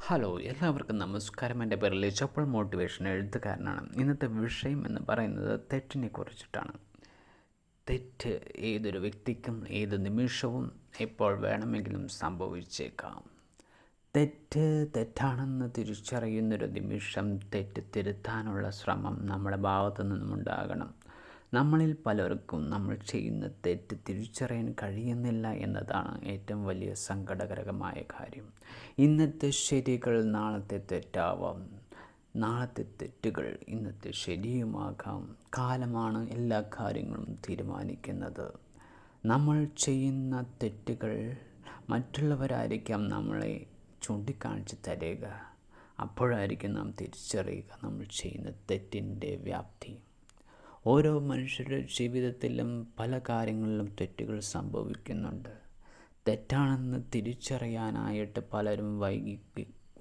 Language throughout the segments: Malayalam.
ഹലോ എല്ലാവർക്കും നമസ്കാരം. എന്റെ പേര് ലിജപ്പോൾ മോട്ടിവേഷൻ എഴുത്തുകാരനാണ്. ഇന്നത്തെ വിഷയം എന്ന് പറയുന്നത് തെറ്റിനെ കുറിച്ചിട്ടാണ്. തെറ്റ് ഏതൊരു വ്യക്തിക്കും ഏത് നിമിഷവും എപ്പോൾ വേണമെങ്കിലും സംഭവിച്ചേക്കാം. തെറ്റ് തെറ്റാണെന്ന് തിരിച്ചറിയുന്നൊരു നിമിഷം തെറ്റ് തിരുത്താനുള്ള ശ്രമം നമ്മുടെ ഭാഗത്തു നിന്നും ഉണ്ടാകണം നമ്മളിൽ പലർക്കും നമ്മൾ ചെയ്യുന്ന തെറ്റ് തിരിച്ചറിയാൻ കഴിയുന്നില്ല എന്നതാണ് ഏറ്റവും വലിയ സങ്കടകരമായ കാര്യം. ഇന്നത്തെ ശരികൾ നാളത്തെ തെറ്റാവാം. നാളത്തെ തെറ്റുകൾ ഇന്നത്തെ ശരിയുമാകാം. കാലമാണ് എല്ലാ കാര്യങ്ങളും തീരുമാനിക്കുന്നത്. നമ്മൾ ചെയ്യുന്ന തെറ്റുകൾ മറ്റുള്ളവരായിരിക്കാം നമ്മളെ ചൂണ്ടിക്കാണിച്ച് തരിക. അപ്പോഴായിരിക്കും നാം തിരിച്ചറിയുക നമ്മൾ ചെയ്യുന്ന തെറ്റിന്റെ വ്യാപ്തി. ഓരോ മനുഷ്യരുടെ ജീവിതത്തിലും പല കാര്യങ്ങളിലും തെറ്റുകൾ സംഭവിക്കുന്നുണ്ട്. തെറ്റാണെന്ന് തിരിച്ചറിയാനായിട്ട് പലരും വൈകി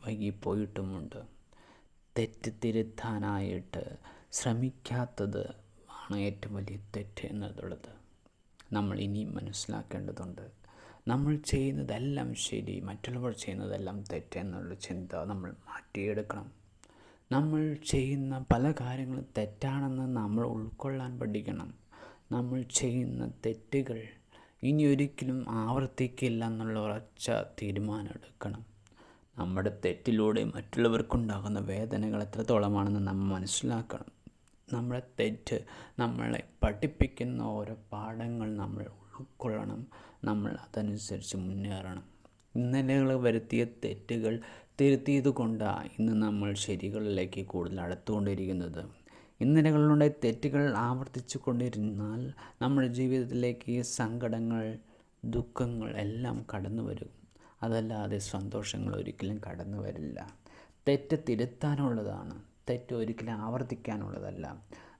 വൈകിപ്പോയിട്ടുമുണ്ട്. തെറ്റ് തിരുത്താനായിട്ട് ശ്രമിക്കാത്തത് ആണ് ഏറ്റവും വലിയ തെറ്റ് എന്നുള്ളത്. നമ്മൾ ഇനിയും മനസ്സിലാക്കേണ്ടതുണ്ട്. നമ്മൾ ചെയ്യുന്നതെല്ലാം ശരി മറ്റുള്ളവർ ചെയ്യുന്നതെല്ലാം തെറ്റെന്നുള്ള ചിന്ത നമ്മൾ മാറ്റിയെടുക്കണം. നമ്മൾ ചെയ്യുന്ന പല കാര്യങ്ങളും തെറ്റാണെന്ന് നമ്മൾ ഉൾക്കൊള്ളാൻ പഠിക്കണം. നമ്മൾ ചെയ്യുന്ന തെറ്റുകൾ ഇനി ഒരിക്കലും ആവർത്തിക്കില്ല എന്നുള്ള ഉറച്ച തീരുമാനം എടുക്കണം. നമ്മുടെ തെറ്റിലൂടെ മറ്റുള്ളവർക്കുണ്ടാകുന്ന വേദനകൾ എത്രത്തോളമാണെന്ന് നമ്മൾ മനസ്സിലാക്കണം. നമ്മുടെ തെറ്റ് നമ്മളെ പഠിപ്പിക്കുന്ന ഓരോ പാഠങ്ങൾ നമ്മൾ ഉൾക്കൊള്ളണം. നമ്മൾ അതനുസരിച്ച് മുന്നേറണം. ഇന്നലെ വരുത്തിയ തെറ്റുകൾ തിരുത്തിയത് കൊണ്ടാണ് ഇന്ന് നമ്മൾ ശരികളിലേക്ക് കൂടുതൽ അടുത്തുകൊണ്ടിരിക്കുന്നത്. ഇന്നലകളിലുണ്ടായ തെറ്റുകൾ ആവർത്തിച്ചു കൊണ്ടിരുന്നാൽ നമ്മുടെ ജീവിതത്തിലേക്ക് സങ്കടങ്ങൾ ദുഃഖങ്ങൾ എല്ലാം കടന്നു വരും അതല്ലാതെ സന്തോഷങ്ങൾ ഒരിക്കലും കടന്നു വരില്ല തെറ്റ് തിരുത്താനുള്ളതാണ്. തെറ്റ് ഒരിക്കലും ആവർത്തിക്കാനുള്ളതല്ല.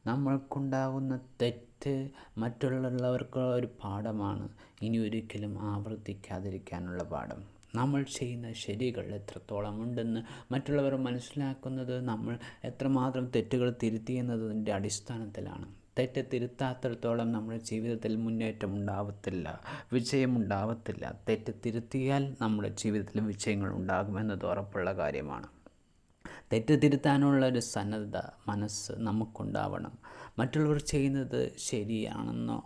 നമ്മൾക്കുണ്ടാകുന്ന തെറ്റ് മറ്റുള്ളവർക്കുള്ള ഒരു പാഠമാണ്. ഇനി ഒരിക്കലും ആവർത്തിക്കാതിരിക്കാനുള്ള പാഠം. നമ്മൾ ചെയ്യുന്ന ശരികൾ എത്രത്തോളം ഉണ്ടെന്ന് മറ്റുള്ളവർ മനസ്സിലാക്കുന്നത് നമ്മൾ എത്രമാത്രം തെറ്റുകൾ തിരുത്തി എന്നതിന്റെ അടിസ്ഥാനത്തിലാണ്. തെറ്റ് തിരുത്താത്തിടത്തോളം നമ്മുടെ ജീവിതത്തിൽ മുന്നേറ്റം ഉണ്ടാവത്തില്ല വിജയം ഉണ്ടാവത്തില്ല. തെറ്റ് തിരുത്തിയാൽ നമ്മുടെ ജീവിതത്തിൽ വിജയങ്ങൾ ഉണ്ടാകുമെന്നത് ഉറപ്പുള്ള കാര്യമാണ്. തെറ്റ് തിരുത്താനുള്ള ഒരു സന്നദ്ധ മനസ്സ് നമുക്കുണ്ടാവണം. മറ്റുള്ളവർ ചെയ്യുന്നത് ശരിയാണെന്നോ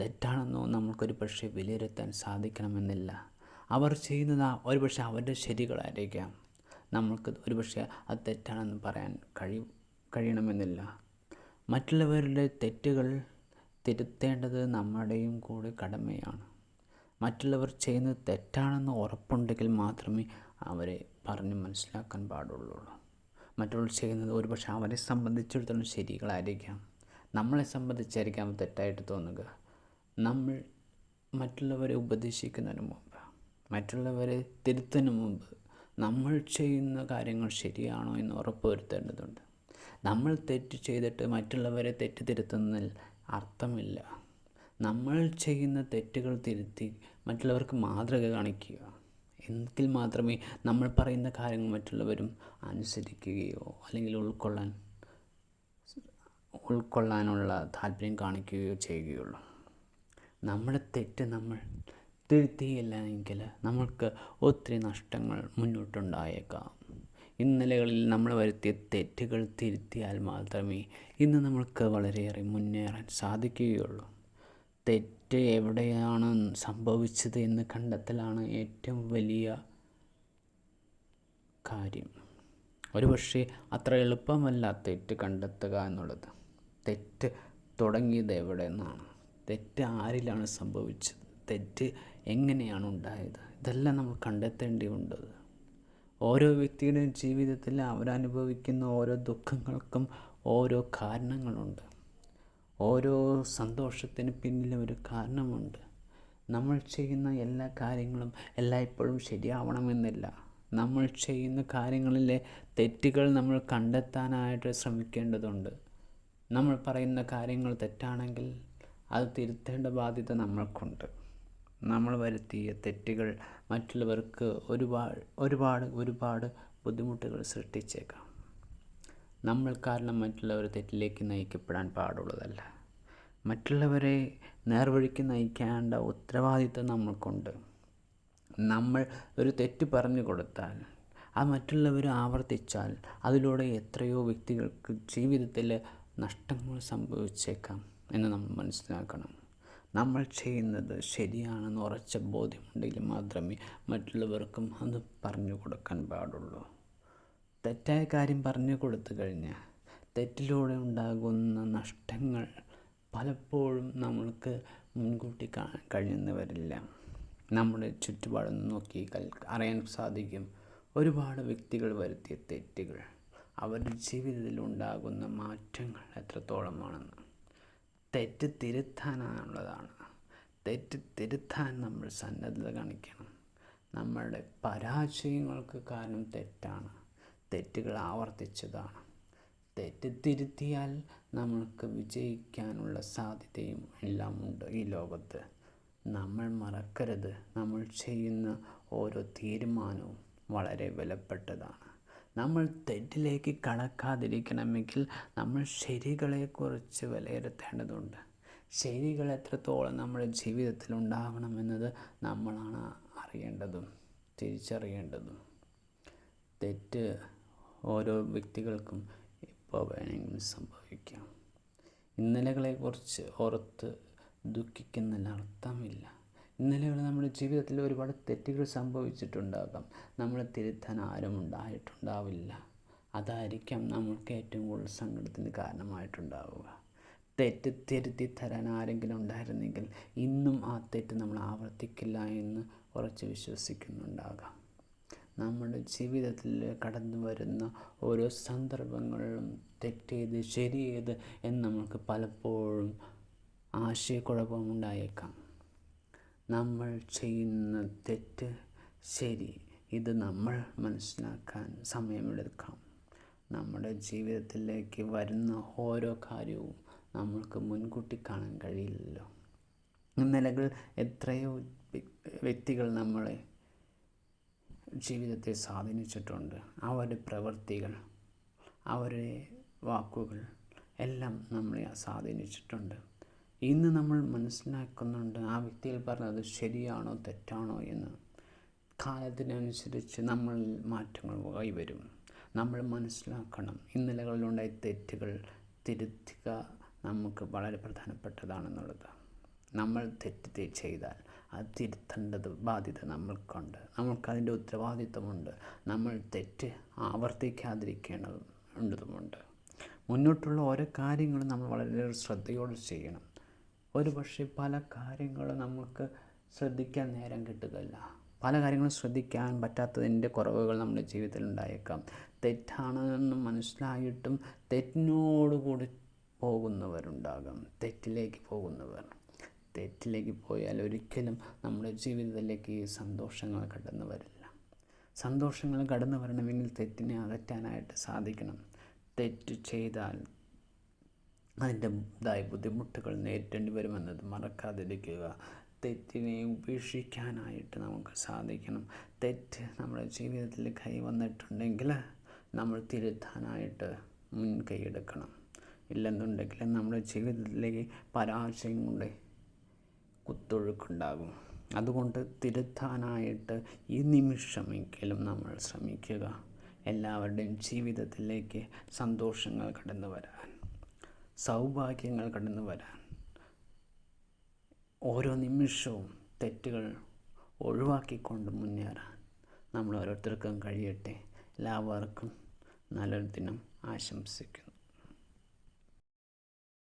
തെറ്റാണെന്നോ നമുക്കൊരു പക്ഷേ വിലയിരുത്താൻ സാധിക്കണമെന്നില്ല. അവർ ചെയ്യുന്നത് ഒരുപക്ഷെ അവരുടെ ശരികളായിരിക്കാം. നമ്മൾക്ക് ഒരുപക്ഷെ അത് തെറ്റാണെന്ന് പറയാൻ കഴി കഴിയണമെന്നില്ല. മറ്റുള്ളവരുടെ തെറ്റുകൾ തിരുത്തേണ്ടത് നമ്മുടെയും കൂടി കടമയാണ്. മറ്റുള്ളവർ ചെയ്യുന്നത് തെറ്റാണെന്ന് ഉറപ്പുണ്ടെങ്കിൽ മാത്രമേ അവരെ പറഞ്ഞ് മനസ്സിലാക്കാൻ പാടുള്ളൂ മറ്റുള്ളവർ ചെയ്യുന്നത് ഒരുപക്ഷെ അവരെ സംബന്ധിച്ചിടത്തോളം ശരികളായിരിക്കാം. നമ്മളെ സംബന്ധിച്ചായിരിക്കാം തെറ്റായിട്ട് തോന്നുക. നമ്മൾ മറ്റുള്ളവരെ ഉപദേശിക്കുന്നതിന് മറ്റുള്ളവരെ തിരുത്തുന്നതിന് മുമ്പ് നമ്മൾ ചെയ്യുന്ന കാര്യങ്ങൾ ശരിയാണോ എന്ന് ഉറപ്പുവരുത്തേണ്ടതുണ്ട്. നമ്മൾ തെറ്റ് ചെയ്തിട്ട് മറ്റുള്ളവരെ തെറ്റ് തിരുത്തുന്നതിൽ അർത്ഥമില്ല. നമ്മൾ ചെയ്യുന്ന തെറ്റുകൾ തിരുത്തി മറ്റുള്ളവർക്ക് മാതൃക കാണിക്കുക. എങ്കിൽ മാത്രമേ നമ്മൾ പറയുന്ന കാര്യങ്ങൾ മറ്റുള്ളവരും അനുസരിക്കുകയോ അല്ലെങ്കിൽ ഉൾക്കൊള്ളാൻ ഉൾക്കൊള്ളാനുള്ള താല്പര്യം കാണിക്കുകയോ ചെയ്യുകയുള്ളൂ. നമ്മുടെ തെറ്റ് നമ്മൾ തിരുത്തിയില്ല എങ്കിൽ നമ്മൾക്ക് ഒത്തിരി നഷ്ടങ്ങൾ മുന്നോട്ടുണ്ടായേക്കാം. ഇന്നലകളിൽ നമ്മൾ വരുത്തിയ തെറ്റുകൾ തിരുത്തിയാൽ മാത്രമേ ഇന്ന് നമ്മൾക്ക് വളരെയേറെ മുന്നേറാൻ സാധിക്കുകയുള്ളൂ. തെറ്റ് എവിടെയാണ് സംഭവിച്ചത് എന്ന് കണ്ടെത്തലാണ് ഏറ്റവും വലിയ കാര്യം. ഒരുപക്ഷെ അത്ര എളുപ്പമല്ല തെറ്റ് കണ്ടെത്തുക എന്നുള്ളത്. തെറ്റ് തുടങ്ങിയത് എവിടെ നിന്നാണ് തെറ്റ് ആരിലാണ് സംഭവിച്ചത്? തെറ്റ് എങ്ങനെയാണ് ഉണ്ടായത്? ഇതെല്ലാം നമ്മൾ കണ്ടെത്തേണ്ടതുണ്ട് ഓരോ വ്യക്തിയുടെയും ജീവിതത്തിൽ അവരനുഭവിക്കുന്ന ഓരോ ദുഃഖങ്ങൾക്കും ഓരോ കാരണങ്ങളുണ്ട്. ഓരോ സന്തോഷത്തിന് പിന്നിലും ഒരു കാരണമുണ്ട്. നമ്മൾ ചെയ്യുന്ന എല്ലാ കാര്യങ്ങളും എല്ലായ്പ്പോഴും ശരിയാവണമെന്നില്ല. നമ്മൾ ചെയ്യുന്ന കാര്യങ്ങളിലെ തെറ്റുകൾ നമ്മൾ കണ്ടെത്താനായിട്ട് ശ്രമിക്കേണ്ടതുണ്ട്. നമ്മൾ പറയുന്ന കാര്യങ്ങൾ തെറ്റാണെങ്കിൽ അത് തിരുത്തേണ്ട ബാധ്യത നമ്മൾക്കുണ്ട്. നമ്മൾ വരുത്തിയ തെറ്റുകൾ മറ്റുള്ളവർക്ക് ഒരുപാട് ഒരുപാട് ഒരുപാട് ബുദ്ധിമുട്ടുകൾ സൃഷ്ടിച്ചേക്കാം. നമ്മൾ കാരണം മറ്റുള്ളവർ തെറ്റിലേക്ക് നയിക്കപ്പെടാൻ പാടുള്ളതല്ല. മറ്റുള്ളവരെ നേർവഴിക്ക് നയിക്കേണ്ട ഉത്തരവാദിത്വം നമ്മൾക്കുണ്ട്. നമ്മൾ ഒരു തെറ്റ് പറഞ്ഞു കൊടുത്താൽ അത് മറ്റുള്ളവർ ആവർത്തിച്ചാൽ അതിലൂടെ എത്രയോ വ്യക്തികൾക്ക് ജീവിതത്തിൽ നഷ്ടങ്ങൾ സംഭവിച്ചേക്കാം എന്ന് നമ്മൾ മനസ്സിലാക്കണം. നമ്മൾ ചെയ്യുന്നത് ശരിയാണെന്ന് ഉറച്ച ബോധ്യമുണ്ടെങ്കിൽ മാത്രമേ മറ്റുള്ളവർക്കും അത് പറഞ്ഞു കൊടുക്കാൻ പാടുള്ളൂ. തെറ്റായ കാര്യം പറഞ്ഞു കൊടുത്തു കഴിഞ്ഞാൽ തെറ്റിലൂടെ ഉണ്ടാകുന്ന നഷ്ടങ്ങൾ പലപ്പോഴും നമ്മൾക്ക് മുൻകൂട്ടി കാണാൻ കഴിയുന്ന വരില്ല നമ്മുടെ ചുറ്റുപാടൊന്ന് നോക്കി അറിയാൻ സാധിക്കും. ഒരുപാട് വ്യക്തികൾ വരുത്തിയ തെറ്റുകൾ അവരുടെ ജീവിതത്തിൽ ഉണ്ടാകുന്ന മാറ്റങ്ങൾ എത്രത്തോളമാണെന്ന്. തെറ്റ് തിരുത്താനുള്ളതാണ് തെറ്റ് തിരുത്താൻ നമ്മൾ സന്നദ്ധത കാണിക്കണം. നമ്മളുടെ പരാജയങ്ങൾക്ക് കാരണം തെറ്റാണ്. തെറ്റുകൾ ആവർത്തിച്ചതാണ്. തെറ്റ് തിരുത്തിയാൽ നമ്മൾക്ക് വിജയിക്കാനുള്ള സാധ്യതയും എല്ലാം ഉണ്ട് ഈ ലോകത്ത്. നമ്മൾ മറക്കരുത്. നമ്മൾ ചെയ്യുന്ന ഓരോ തീരുമാനവും വളരെ വിലപ്പെട്ടതാണ്. നമ്മൾ തെറ്റിലേക്ക് കടക്കാതിരിക്കണമെങ്കിൽ നമ്മൾ ശരികളെക്കുറിച്ച് വിലയിരുത്തേണ്ടതുണ്ട്. ശരികൾ എത്രത്തോളം നമ്മുടെ ജീവിതത്തിൽ ഉണ്ടാകണമെന്നത് നമ്മളാണ് അറിയേണ്ടതും തിരിച്ചറിയേണ്ടതും. തെറ്റ് ഓരോ വ്യക്തികൾക്കും എപ്പോൾ വേണമെങ്കിലും സംഭവിക്കാം. ഇന്നലകളെക്കുറിച്ച് ഓർത്ത് ദുഃഖിക്കുന്നതിൽ അർത്ഥമില്ല ഇന്നലെകൾ നമ്മുടെ ജീവിതത്തിൽ ഒരുപാട് തെറ്റുകൾ സംഭവിച്ചിട്ടുണ്ടാകാം. നമ്മളെ തിരുത്താൻ ആരും ഉണ്ടായിട്ടുണ്ടാവില്ല. അതായിരിക്കാം നമ്മൾക്ക് ഏറ്റവും കൂടുതൽ സങ്കടത്തിന് കാരണമായിട്ടുണ്ടാവുക. തെറ്റ് തിരുത്തി തരാൻ ആരെങ്കിലും ഉണ്ടായിരുന്നെങ്കിൽ ഇന്നും ആ തെറ്റ് നമ്മൾ ആവർത്തിക്കില്ല എന്ന് ഉറച്ച് വിശ്വസിക്കുന്നുണ്ടാകാം. നമ്മുടെ ജീവിതത്തിൽ കടന്നു വരുന്ന ഓരോ സന്ദർഭങ്ങളിലും തെറ്റേത് ശരിയേത് എന്ന് നമുക്ക് പലപ്പോഴും ആശയക്കുഴപ്പമുണ്ടായേക്കാം. നമ്മൾ ചെയ്യുന്ന തെറ്റ് ശരി. ഇത് നമ്മൾ മനസ്സിലാക്കാൻ സമയമെടുക്കാം. നമ്മുടെ ജീവിതത്തിലേക്ക് വരുന്ന ഓരോ കാര്യവും നമ്മൾക്ക് മുൻകൂട്ടി കാണാൻ കഴിയില്ലല്ലോ. ഇന്നലകൾ എത്രയോ വ്യക്തികൾ നമ്മളെ ജീവിതത്തെ സ്വാധീനിച്ചിട്ടുണ്ട്. അവരുടെ പ്രവൃത്തികൾ അവരുടെ വാക്കുകൾ എല്ലാം നമ്മളെ സ്വാധീനിച്ചിട്ടുണ്ട്. ഇന്ന് നമ്മൾ മനസ്സിലാക്കുന്നുണ്ട് ആ വ്യക്തിയിൽ പറഞ്ഞത് ശരിയാണോ തെറ്റാണോ എന്ന്. കാലത്തിനനുസരിച്ച് നമ്മൾ മാറ്റങ്ങൾ കൈവരും. നമ്മൾ മനസ്സിലാക്കണം ഇന്നലകളിലുണ്ടായ തെറ്റുകൾ തിരുത്തുക നമുക്ക് വളരെ പ്രധാനപ്പെട്ടതാണെന്നുള്ളത്. നമ്മൾ തെറ്റ് ചെയ്താൽ അത് തിരുത്തേണ്ടത് ബാധ്യത നമ്മൾക്കുണ്ട്. നമ്മൾക്കതിന്റെ ഉത്തരവാദിത്വമുണ്ട്. നമ്മൾ തെറ്റ് ആവർത്തിക്കാതിരിക്കേണ്ടതും ഉണ്ടതുമുണ്ട്. മുന്നോട്ടുള്ള ഓരോ കാര്യങ്ങളും നമ്മൾ വളരെ ശ്രദ്ധയോടെ ചെയ്യണം. ഒരു പക്ഷേ പല കാര്യങ്ങളും നമുക്ക് ശ്രദ്ധിക്കാൻ നേരം കിട്ടുകയില്ല. പല കാര്യങ്ങളും ശ്രദ്ധിക്കാൻ പറ്റാത്തതിന്റെ കുറവുകൾ നമ്മുടെ ജീവിതത്തിൽ ഉണ്ടായേക്കാം. തെറ്റാണെന്ന് മനസ്സിലായിട്ടും തെറ്റിനോടുകൂടി പോകുന്നവരുണ്ടാകാം. തെറ്റിലേക്ക് പോകുന്നവർ. തെറ്റിലേക്ക് പോയാൽ ഒരിക്കലും നമ്മുടെ ജീവിതത്തിലേക്ക് സന്തോഷങ്ങൾ കടന്നു വരില്ല സന്തോഷങ്ങൾ കടന്നു വരണമെങ്കിൽ തെറ്റിനെ അകറ്റാനായിട്ട് സാധിക്കണം. തെറ്റ് ചെയ്താൽ അതിന്റെ ഇതായ ബുദ്ധിമുട്ടുകൾ നേരിടേണ്ടി വരുമെന്നത് മറക്കാതിരിക്കുക തെറ്റിനെ ഉപേക്ഷിക്കാനായിട്ട് നമുക്ക് സാധിക്കണം. തെറ്റ് നമ്മുടെ ജീവിതത്തിൽ കൈവന്നിട്ടുണ്ടെങ്കിൽ നമ്മൾ തിരുത്താനായിട്ട് മുൻകൈ എടുക്കണം. ഇല്ലെന്നുണ്ടെങ്കിൽ നമ്മുടെ ജീവിതത്തിലേക്ക് പരാജയം കൊണ്ട് കുത്തൊഴുക്കുണ്ടാകും. അതുകൊണ്ട് തിരുത്താനായിട്ട് ഈ നിമിഷമെങ്കിലും നമ്മൾ ശ്രമിക്കുക. എല്ലാവരുടെയും ജീവിതത്തിലേക്ക് സന്തോഷങ്ങൾ കടന്നു വരാൻ സൗഭാഗ്യങ്ങൾ കടന്നു വരാൻ. ഓരോ നിമിഷവും തെറ്റുകൾ ഒഴിവാക്കിക്കൊണ്ട് മുന്നേറാൻ നമ്മൾ ഓരോരുത്തർക്കും കഴിയട്ടെ. എല്ലാവർക്കും നല്ലൊരു ദിനം ആശംസിക്കുന്നു.